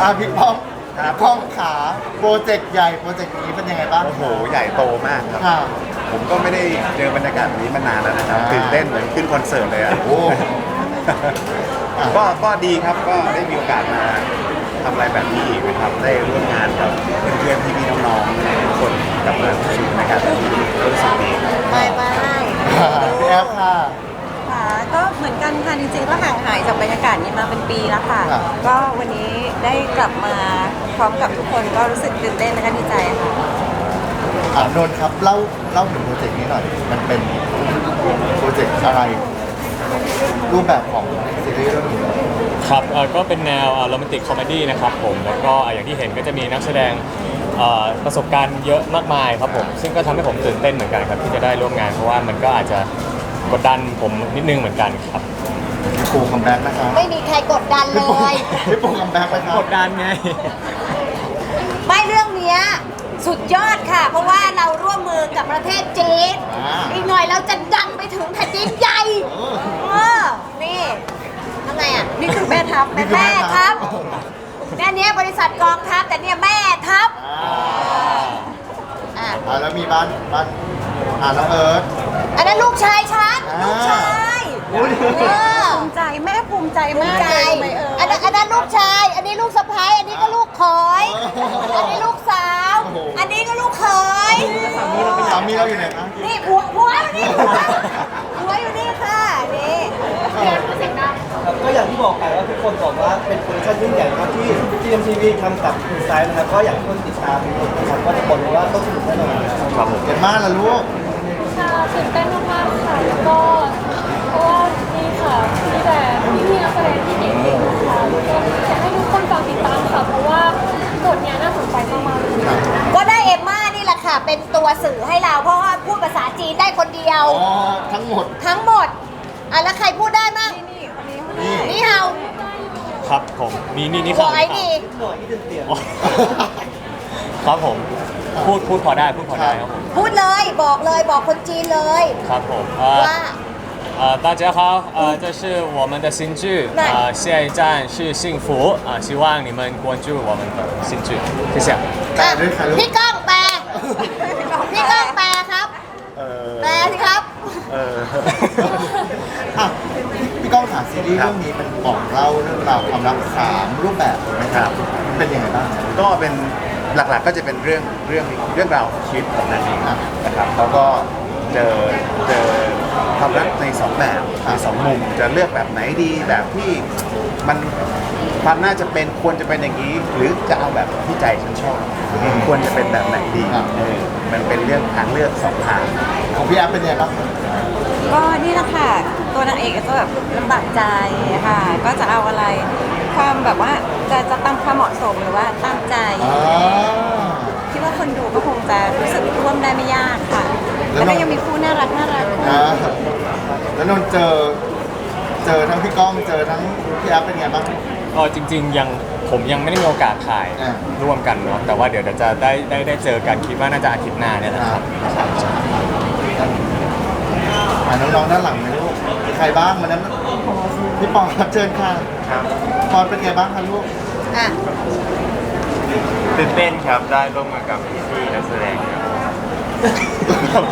อะพี่ป้องครับป้องขาโปรเจกต์ใหญ่โปรเจกต์นี้เป็นยังไงบ้าง โอ้โห ใหญ่โตมากครับ ค่ะ ผมก็ไม่ได้เจอบรรยากาศแบบนี้มานานแล้วนะครับอ่า ตื่นเต้นเหมือนขึ้นคอนเสิร์ตเลยอะ โอ้อะก็ก็ดีครับก็ได้มีโอกาสมาทำอะไรแบบนี้อีกนะครับ ได้ร่วมงานกับเพื่อนๆพี่ๆน้องๆทุกคนกลับมาสู่บรรยากาศแบบนี้ก็รู้สึกดีครับไม่ไม่ค่ะพี่แอฟค่ะ ค่ะก็เหมือนกันค่ะ จริงๆก็ห่างหายจากบรรยากาศนี้มาเป็นปีแล้วค่ะ ครับ ก็วันนี้ได้กลับมาพร้อมกับทุกคนก็รู้สึกตื่นเต้นและก็ดีใจค่ะ อ่านนท์ครับเล่าเล่าถึงโปรเจกต์นี้หน่อย มันเป็นโปรเจกต์อะไร รูปแบบของซีรีส์เรื่องนี้ ครับเอ่อก็เป็นแนวโรแมนติกคอมเมดี้นะครับผม แล้วก็อะอย่างที่เห็นก็จะมีนักแสดงเอ่อประสบการณ์เยอะมากมายครับผม ซึ่งก็ทำให้ผมตื่นเต้นเหมือนกันครับที่จะได้ร่วมงาน เพราะว่ามันก็อาจจะ กดดันผมนิดนึงเหมือนกันครับ พี่ปูคัมแบ็กนะคะไม่มีใครกดดันเลพี่ปูยพี่ปูคัมแบ็กไหมครับกดดันไง ไม่เรื่องเนี้ยสุดยอดค่ะ เพราะว่าเราร่วมมือกับประเทศจีนอ่าอีกหน่อยเราจะดังไปถึงแผ่นดินใหญ่เออนี่ทำไงอะนี่คือแม่ทัพนี่คือแม่แม่ทัทัพพเนี่ยเนี้ยบริษัทกองทัพแต่เนี่ยแม่ทัพอ่าอะอ่าแล้วมีบ้านบ้านอ่าน้องเอิร์ธ อันนั้นลูกชายฉันอ่าลูกชายอุ๊ยเออภูมิใจแม่ภูมิใจภูมามิกใจเลยไหมเอออันนั้นอันนั้นลูกชาย อันนี้ลูกสะพ้ายอันนี้ก็ลูกเขยอันนี้ลูกสาวโอ้โหอันนี้ก็ลูกเขยสามีเราอยู่ไหนคะนี่หัวหัวอยู่นี่หัวหัวอยู่นี่ค่ะนี่ครับก็อย่างที่บอกไปว่าทุกคนบอกว่าเป็นโปรดักชั่นยิ่งใหญ่ครับที่ GMTV ทำกับคุณไซด์นะครับก็อยากให้คนติดตามนะครับก็จะบอกเลยว่าต้องสนุกแน่นอนครับครับผมเห็นมากละลูก ค่ะตื่นเต้นมากๆค่ะแล้วก็เพราะว่านี่ค่ะมีแต่พี่ๆนักแสดงที่เก่งๆค่ะแล้วก็อยากให้ทุกคนฟังติดตามค่ะ เพราะว่าบทเนี้ยน่าสนใจมากๆเลยก็ได้เอมม่านี่แหละค่ะ เป็นตัวสื่อให้เรา เพราะว่าพูดภาษาจีนได้คนเดียว อ๋อทั้งหมดทั้งหมดอะแล้วใครพูดได้มั่งนี่นี่เฮาครับผมนี่นี่นี่บเขาอยดี อ๋อครับผม พูดพูดพอได้พูดพอได้ครับผม พูดเลยบอกเลยบอกคนจีนเลย ครับผมเอ่อ ว่า 呃，大家好，呃，这是我们的新剧，对呃，下一站是幸福，啊、希望你们关注我们的新剧，谢谢。 แปลด้วยค่ะลูก พี่ก้องแปล พี่ก้องแปลครับ เออ แปลสิครับ เอออ่ะพี่ก้องถามซีรีส์เรื่องนี้มันบอกเล่าเรื่องราวความรักสามรูปแบบถูกไหมครับ เป็นยังไงบ้าง ก็เป็น หลักๆก็จะเป็นเรื่องเรื่องเรื่องราวของชีวิตของนางเอกครับนะครับเขาก็เจอเจอความรักในสองแบบในสองมุมจะเลือกแบบไหนดีแบบที่มันความน่าจะเป็นควรจะเป็นอย่างนี้ หรือจะเอาแบบที่ใจฉันชอบควรจะเป็นแบบไหนดีครับเออมันเป็นเรื่องทางเลือกสองทางของพี่แอฟเป็นยังไงบ้างก็นี่แหละค่ะตัว นางเอกก็จะแบบลำบากใจค่ะ ก็จะเอาอะไรความแบบว่าจะจะตามความเหมาะสมหรือว่าตามใจอ่า คิดว่าคนดูก็คงจะรู้สึกร่วมได้ไม่ยากค่ะ แล้แล้ววน้องก็ยังมีคู่น่ารักน่ารักคู่อ่าแล้วนนท์เจอ เจอทั้งพี่ก้องเจอทั้งพี่แอฟเป็นไงบ้างก็จริงๆยังผมยังไม่ได้มีโอกาสถ่ายอ่า ร่วมกันเนาะแต่ว่าเดี๋ยวจะได้ได้ได้เจอกันคิดว่าน่าจะอาทิตย์หน้าเนี่ยนะครับ อ่าน้องๆด้านหลังไหมลูกมี ใครบ้างวันนั้นพี่ปองครับเชิญค่ะครับปอนเป็นไงบ้างคะลูกอะตื่นเต้นครับได้ร่วมงานกับพี่ๆนักแสดงครับ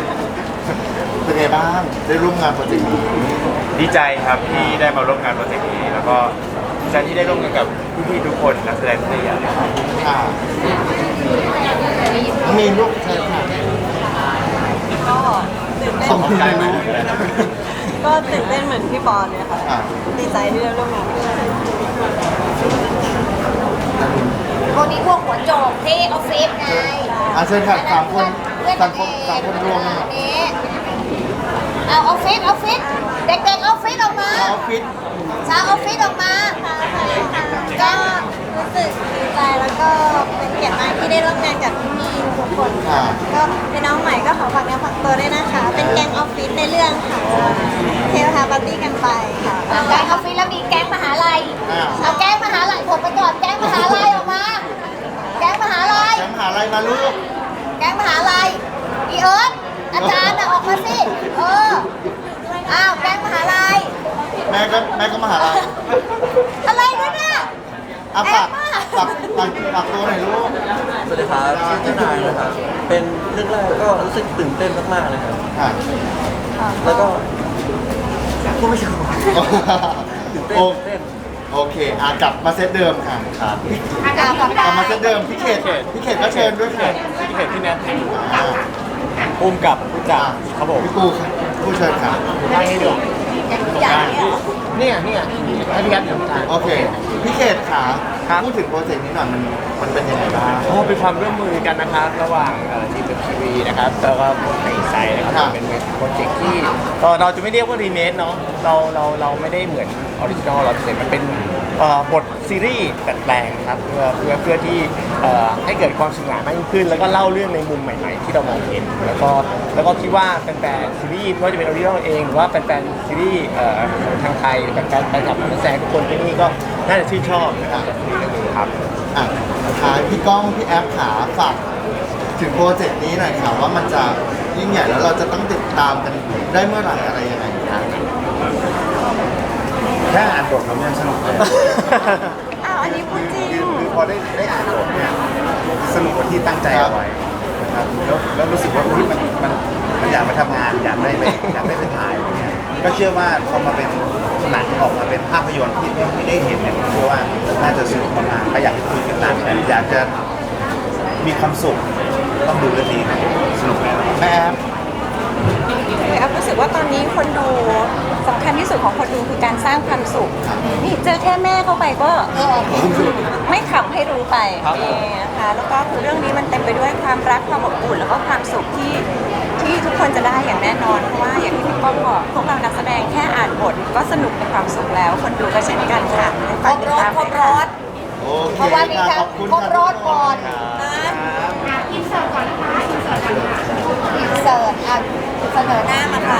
เป็นไงบ้างได้ร่วมงานโปรเจกต์นี้ดีใจครับที่ได้มาร่วมงานโปรเจกต์นี้ แล้วก็ดีใจที่ได้ร่วมงานกับพี่ๆทุกคนนักแสดงทุกอย่างเลยครับค่ะน้องมีนลูกเชิญค่ะ ก็ตื่นเต้น ส่งใจไหมก็ตื่นเต้นเหมือนพี่ปอนเนี่ยค่ะ อ่า ดีใจที่ได้ร่วมงานด้วยพวกนี้พวกหัวโจกที่ออฟฟิศไงอะเชิญค่ะสามคนเพื่อนสามคนสามคนรวมเลยนี่เอาออฟฟิศออฟฟิศเด็กๆออฟฟิศออกมา ออฟฟิศชาวออฟฟิศออกมา ก็รู้สึกดีใจแล้วก็เป็นเกียรติมาก คนค่ะ ก็เป็นน้องใหม่ก็ขอฝากเนื้อฝากตัวด้วยนะคะ เป็นแก๊งออฟฟิศในเรื่องค่ะเทลฮาปาร์ตี้กันไปค่ะ แก๊งออฟฟิศแล้วมีแก๊งมหาลัยอ่า เอาแก๊งมหาลัยผมไปก่อนแก๊งมหาลัยออกมา แก๊งมหาลัย แชมป์มหาลัยมาลูก แก๊งมหาลัยอีเอิร์ธอาจารย์น่ะออกมาสิ เออ อ้าว แก๊งมหาลัย แม่ก็แม่ก็มหาลัยอะไรนั่นน่ะ อะฝาก แอบมาฝากอะฝากตัวหน่อยลูก สวัสดีครับชื่อเจ้านายนะครับ เป็นเรื่องแรกก็รู้สึกตื่นเต้นมากๆเลยครับอะ แล้วก็พูดไม่ถูกตื่นเต้นโอตื่นเต้นโอเคอะกลับมาเซตเดิมค่ะครับอาจารย์กับกลับมาเซตเดิมพี่เขตพี่เขตก็เชิญด้วยค่ะพี่เห็นพี่แนทอะอุ้มกับผู้จัดครับผมพี่ปูค่ะผู้เชิญค่ะอย่างนี้เหรอเนี่ยเนี่ยให้พี่แอฟอยู่ตรงกลางโอเคพี่เขตค่ะ พูดถึงโปรเจกต์นี้หน่อยมันมันเป็นยังไงบ้าง ก็เป็นความร่วมมือกันนะครับ ระหว่างทีมทีวีนะครับแล้วก็ในไซต์นะครับครับเป็นโปรเจกต์ที่เอ่อเราจะไม่เรียกว่ารีเมคเนาะเราเราเราไม่ได้เหมือนออริจินอลเราเป็นมันเป็นเอ่อบทซีรีส์ดัดแปลงครับเพื่อเพื่อเพื่อที่เอ่อให้เกิดความสนุกมากยิ่งขึ้น แล้วก็เล่าเรื่องในมุมใหม่ ๆ ที่เรามองเห็น แล้วก็แล้วก็คิดว่าแฟนๆซีรีส์ไม่ว่าจะเป็นออริจินอลเองหรือว่าแฟนๆซีรีส์เอ่อของทางไทยแฟนๆแฟนคลับนักแสดงทุกคนที่นี่ก็น่าจะชื่นชอบนะครับ กับซีรีส์เรื่องนี้ครับ อะท้ายพี่ก้องพี่แอฟขาฝากถึงโปรเจกต์นี้หน่อยค่ะว่ามันจะยิ่งใหญ่แล้วเราจะต้องติดตามกันได้เมื่อไหร่อะไรยังไงครับแค่อ่านบทเรายังสนุกเลยอ้าวอันนี้พูดจริงคือคือพอได้ได้อ่านบทเนี่ยสนุกกว่าที่ตั้งใจเอาไว้นะครับแล้วแล้วรู้สึกว่าที่มันมันมันอยากไปทำงานอยากได้ไปอยากได้ไปถ่ายอะไรเงี้ยก็เชื่อว่าพอมาเป็น หนังออกมาเป็นภาพยนตร์ที่ที่ที่ได้เห็นเนี่ยผมเชื่อว่าน่าจะสนุกมากๆก็อยากให้คุยกันหนังกันอยากจะมีความสุขต้องดูเรื่องนี้ครับสนุกแน่นอนแม่แอฟคือแอฟรู้สึกว่าตอนนี้คนดูสำคัญที่สุดของคนดูคือการสร้างความสุข นี่เจอแค่แม่เข้าไปก็ไม่ขำให้รู้ไปเองนะคะแล้วก็คือเรื่องนี้มันเต็มไปด้วยความรักความอบอุ่นแล้วก็ความสุขที่ ที่ทุกคนจะได้อย่างแน่นอน เพราะว่าอย่างที่พี่ป้อมบอกพวกเรานักแสดงแค่อ่านบทก็สนุกในความสุขแล้ว คนดูก็เช่นกันค่ะครบรถครบรถโอเคเพราะว่ามีค่ะการขอบคุณครบรถค่ะก่อนนะอินเสิร์ตก่อนนะคะอินเสิร์ตอินเสิร์ตอะเสนอหน้ามาค่ะ